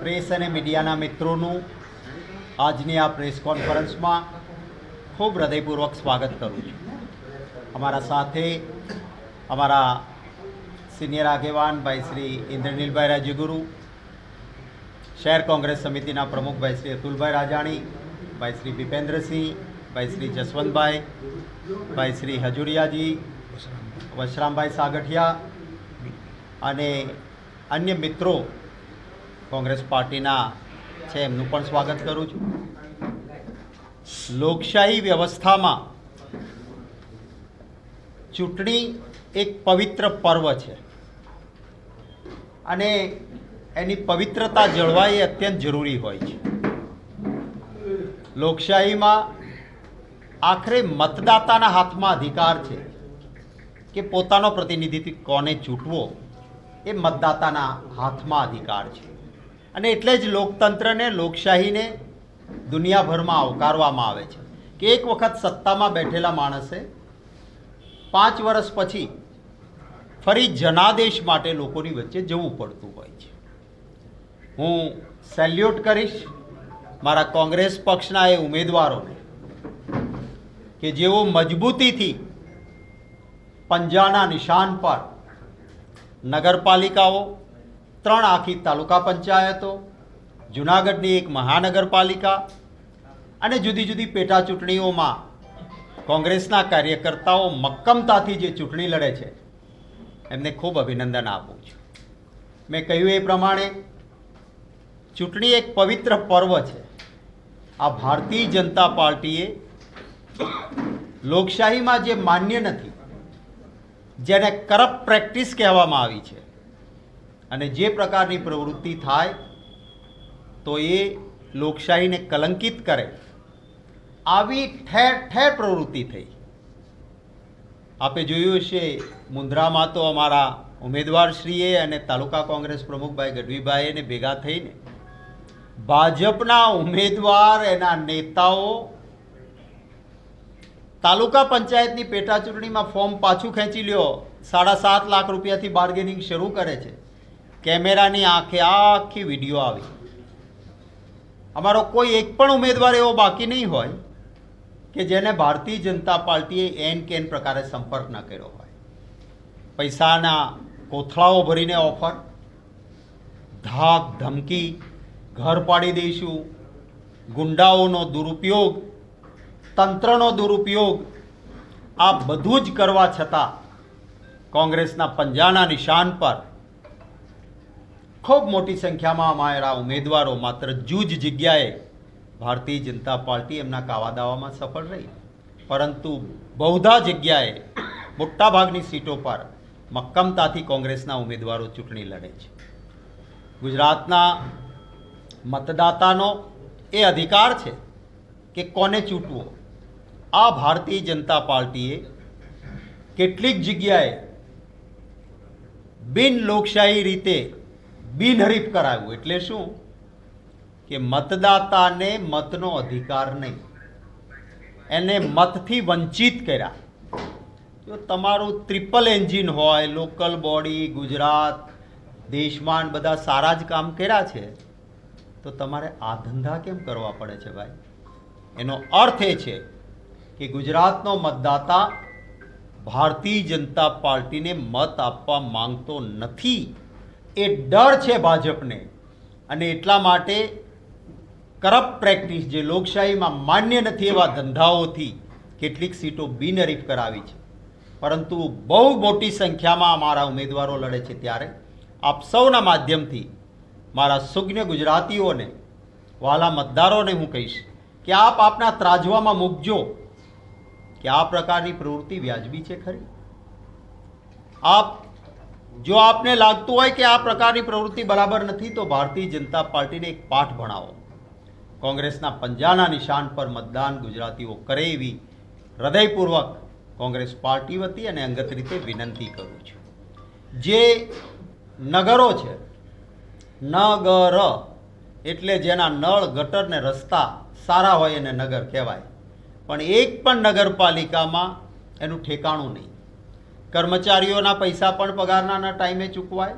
Press અને મીડિયાના મિત્રોનું આજની આ પ્રેસ કોન્ફરન્સમાં ખૂબ હૃદયપૂર્વક સ્વાગત કરું છું. અમારા સાથે અમારા સિનિયર આગેવાન ભાઈ શ્રી ઇન્દ્રનીલભાઈ રાજ્યગુરુ, શહેર કોંગ્રેસ સમિતિના પ્રમુખ ભાઈ શ્રી અતુલભાઈ રાજાણી, ભાઈ શ્રી ભીપેન્દ્રસિંહ, ભાઈ શ્રી જસવંતભાઈ, ભાઈ શ્રી હજુરિયાજી, વશરામભાઈ સાગઠિયા અને અન્ય મિત્રો કોંગ્રેસ પાર્ટીના છે, એમનું પણ સ્વાગત કરું છું. લોકશાહી વ્યવસ્થામાં ચૂંટણી એક પવિત્ર પર્વ છે. અને એની પવિત્રતા જળવાઈ એ અત્યંત જરૂરી હોય છે. લોકશાહીમાં આખરે મતદાતાના હાથમાં અધિકાર છે કે પોતાનો પ્રતિનિધિત્વ કોને ચૂંટવો એ મતદાતાના હાથમાં અધિકાર છે. અને એટલે જ લોકતંત્રને, લોકશાહીને દુનિયાભરમાં આવકારવામાં આવે છે કે એક વખત સત્તામાં બેઠેલા માણસે પાંચ વર્ષ પછી ફરી જનાદેશ માટે લોકોની વચ્ચે જવું પડતું હોય છે. હું સેલ્યુટ કરીશ મારા કોંગ્રેસ પક્ષના એ ઉમેદવારોને કે જેઓ મજબૂતીથી પંજાના નિશાન પર નગરપાલિકાઓ ત્રણ આખી તાલુકા પંચાયતો, જુનાગઢની એક મહાનગરપાલિકા અને જુદી જુદી પેટા ચૂંટણીઓમાં કોંગ્રેસના કાર્યકર્તાઓ મક્કમતાથી જે ચૂંટણી લડે છે, એમને ખૂબ અભિનંદન આપું છું. મેં કહ્યું એ પ્રમાણે, ચૂંટણી એક પવિત્ર પર્વ છે. આ ભારતીય જનતા પાર્ટીએ લોકશાહીમાં જે માન્ય નથી, જેને કરપ્ટ પ્રેક્ટિસ કહેવામાં આવી છે અને જે પ્રકારની પ્રવૃત્તિ થાય, તો એ લોકશાહીને કલંકિત કરે. આવી ઠેર ઠેર પ્રવૃત્તિ થઈ. આપે જોયું હશે, મુંદ્રામાં તો અમારા ઉમેદવારશ્રીએ અને તાલુકા કોંગ્રેસ પ્રમુખભાઈ ગઢવીભાઈને ભેગા થઈને ભાજપના ઉમેદવાર, એના નેતાઓ તાલુકા પંચાયતની પેટા ચૂંટણીમાં ફોર્મ પાછું ખેંચી લ્યો. સાડા સાત લાખ રૂપિયાથી બાર્ગેનિંગ શરૂ કરે છે. કેમેરાની આંખે આખી વીડિયો આવી. અમારો કોઈ એક પણ ઉમેદવાર એવો બાકી નહીં હોય કે જેને ભારતીય જનતા પાર્ટીએ એન કેન પ્રકારે સંપર્ક ન કર્યો હોય. પૈસાના કોથળાઓ ભરીને ઓફર, ધાક ધમકી, ઘર પાડી દઈશું, ગુંડાઓનો દુરુપયોગ, તંત્રનો દુરુપયોગ, આ બધું જ કરવા છતાં કોંગ્રેસના પંજાના નિશાન પર ખૂબ મોટી સંખ્યામાં અમારા ઉમેદવારો માત્ર જૂજ જગ્યાએ ભારતીય જનતા પાર્ટી એમના કાવા દાવામાં સફળ રહી. પરંતુ બહુધા જગ્યાએ મોટાભાગની સીટો પર મક્કમતાથી કોંગ્રેસના ઉમેદવારો ચૂંટણી લડે છે. ગુજરાતના મતદાતાનો એ અધિકાર છે કે કોને ચૂંટવો. આ ભારતીય જનતા પાર્ટીએ કેટલીક જગ્યાએ બિન લોકશાહી રીતે બિનહરીફ કરાવ્યું. એટલે શું? કે મતદાતાને મતનો અધિકાર નહીં. એને મતથી વંચિત કર્યા. જો તમારું ટ્રિપલ એન્જિન હોય, લોકલ બોડી, ગુજરાત, દેશમાં બધા સારા જ કામ કર્યા છે, તો તમારે આ ધંધા કેમ કરવા પડે છે ભાઈ? એનો અર્થ એ છે કે ગુજરાતનો મતદાતા ભારતીય જનતા પાર્ટીને મત આપવા માંગતો નથી. એ ડર છે ભાજપને. અને એટલા માટે કરપ્ટ પ્રેક્ટિસ જે લોકશાહીમાં માન્ય નથી એવા ધંધાઓથી કેટલીક સીટો બિનહરીફ કરાવી છે. પરંતુ બહુ મોટી સંખ્યામાં અમારા ઉમેદવારો લડે છે ત્યારે. આપ સૌના માધ્યમથી મારા સુજ્ઞ ગુજરાતીઓને, વાલા મતદારોને હું કહીશ કે આપ આપના ત્રાજવામાં મૂકજો કે આ પ્રકારની પ્રવૃત્તિ વ્યાજબી છે ખરી? આપ જો આપને લાગતું હોય કે આ પ્રકારની પ્રવૃત્તિ બરાબર નથી, તો ભારતીય જનતા પાર્ટીને એક પાઠ ભણાવો. કોંગ્રેસના પંજાના નિશાન પર મતદાન ગુજરાતીઓ કરે એવી હૃદયપૂર્વક કોંગ્રેસ પાર્ટી વતી અને અંગત રીતે વિનંતી કરું છું. જે નગરો છે, નગર એટલે જેના નળ, ગટર ને રસ્તા સારા હોય એને નગર કહેવાય. પણ એક પણ નગરપાલિકામાં એનું ઠેકાણું નહીં. કર્મચારીઓના પૈસા પણ પગારના ટાઈમે ચૂકવાય,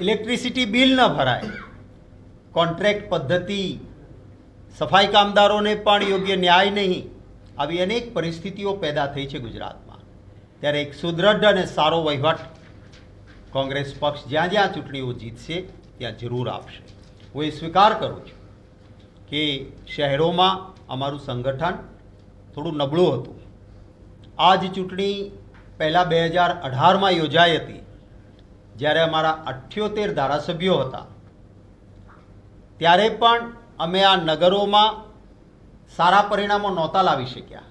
ઇલેક્ટ્રિસિટી બિલ ન ભરાય. કોન્ટ્રાક્ટ પદ્ધતિ સફાઈ કામદારોને પણ યોગ્ય ન્યાય નહીં. આવી અનેક પરિસ્થિતિઓ પેદા થઈ છે ગુજરાતમાં. ત્યારે એક સુદૃઢ અને સારો વહીવટ કોંગ્રેસ પક્ષ જ્યાં જ્યાં ચૂંટણીઓ જીતશે, ત્યાં જરૂર આપશે. હું એ સ્વીકાર કરું છું કે શહેરોમાં અમારું સંગઠન થોડું નબળું હતું. આ જ ચૂંટણી પહેલાં બે હજાર અઢારમાં યોજાઈ હતી, જ્યારે અમારા અઠ્યોતેર ધારાસભ્યો હતા. ત્યારે પણ અમે આ નગરોમાં સારા પરિણામો નહોતા લાવી શક્યા.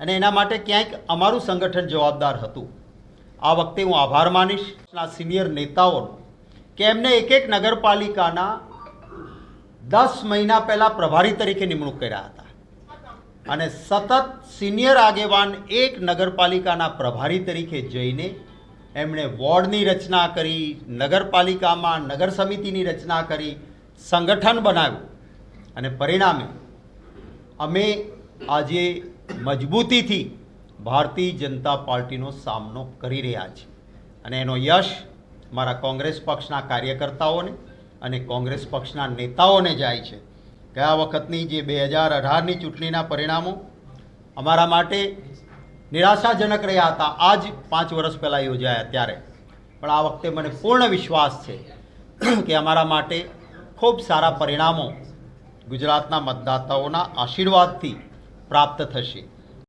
અને એના માટે ક્યાંક અમારું સંગઠન જવાબદાર હતું. આ વખતે હું આભાર માનીશ. આ સિનિયર નેતાઓનો કે એમને એક એક નગરપાલિકાના દસ મહિના પહેલાં પ્રભારી તરીકે નિમણૂક કર્યા હતા. અને સતત સિનિયર આગેવાન એક નગરપાલિકાના પ્રભારી તરીકે જઈને એમણે વોર્ડની રચના કરી, નગરપાલિકામાં નગર સમિતિની રચના કરી, સંગઠન બનાવ્યું. અને પરિણામે અમે આજે મજબૂતીથી ભારતીય જનતા પાર્ટીનો સામનો કરી રહ્યા છીએ. અને એનો યશ મારા કોંગ્રેસ પક્ષના કાર્યકર્તાઓને અને કોંગ્રેસ પક્ષના નેતાઓને જાય છે. ગયા વખતની જે બે હજાર અઢારની ચૂંટણીના પરિણામો અમારા માટે નિરાશાજનક રહ્યા હતા. આજ પાંચ વર્ષ પહેલાં યોજાયા ત્યારે. પણ આ વખતે મને પૂર્ણ વિશ્વાસ છે કે અમારા માટે ખૂબ સારા પરિણામો ગુજરાતના મતદાતાઓના આશીર્વાદથી પ્રાપ્ત થશે.